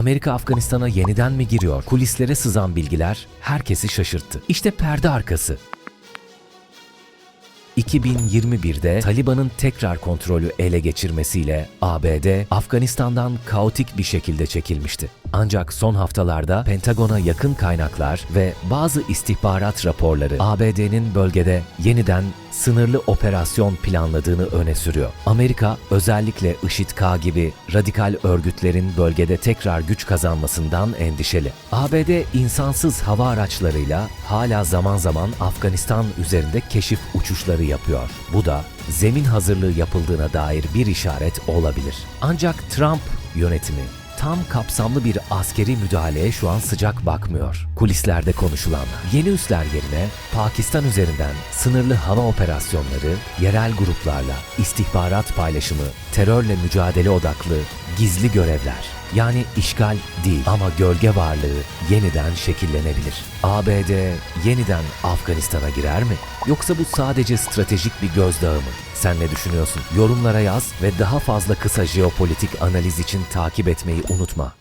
Amerika Afganistan'a yeniden mi giriyor? Kulislere sızan bilgiler herkesi şaşırttı. İşte perde arkası. 2021'de Taliban'ın tekrar kontrolü ele geçirmesiyle ABD Afganistan'dan kaotik bir şekilde çekilmişti. Ancak son haftalarda Pentagon'a yakın kaynaklar ve bazı istihbarat raporları ABD'nin bölgede yeniden sınırlı operasyon planladığını öne sürüyor. Amerika özellikle IŞİD-K gibi radikal örgütlerin bölgede tekrar güç kazanmasından endişeli. ABD insansız hava araçlarıyla hala zaman zaman Afganistan üzerinde keşif uçuşları yapıyor. Bu da zemin hazırlığı yapıldığına dair bir işaret olabilir. Ancak Trump yönetimi tam kapsamlı bir askeri müdahaleye şu an sıcak bakmıyor. Kulislerde konuşulan yeni üsler yerine Pakistan üzerinden sınırlı hava operasyonları, yerel gruplarla istihbarat paylaşımı, terörle mücadele odaklı gizli görevler yani işgal değil ama gölge varlığı yeniden şekillenebilir. ABD yeniden Afganistan'a girer mi? Yoksa bu sadece stratejik bir gözdağı mı? Sen ne düşünüyorsun? Yorumlara yaz ve daha fazla kısa jeopolitik analiz için takip etmeyi unutma.